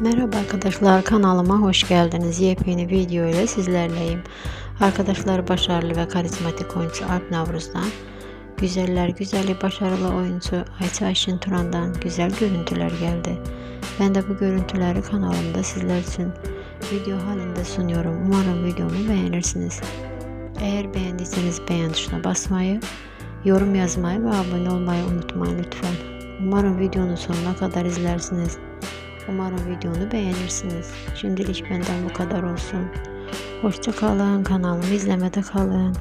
Merhaba arkadaşlar kanalıma hoş geldiniz. Yepyeni video ile sizlerleyim. Arkadaşlar başarılı ve karizmatik oyuncu Alp Navruz'dan, güzeller güzeli başarılı oyuncu Ayça Ayşin Turan'dan güzel görüntüler geldi. Ben de bu görüntüleri kanalımda sizler için video halinde sunuyorum. Umarım videomu beğenirsiniz. Eğer beğendiyseniz beğen tuşuna basmayı, yorum yazmayı ve abone olmayı unutmayın lütfen. Umarım videonun sonuna kadar izlersiniz. Umarım videonu beğenirsiniz. Şimdilik benden bu kadar olsun. Hoşça kalın. Kanalımı izlemede kalın.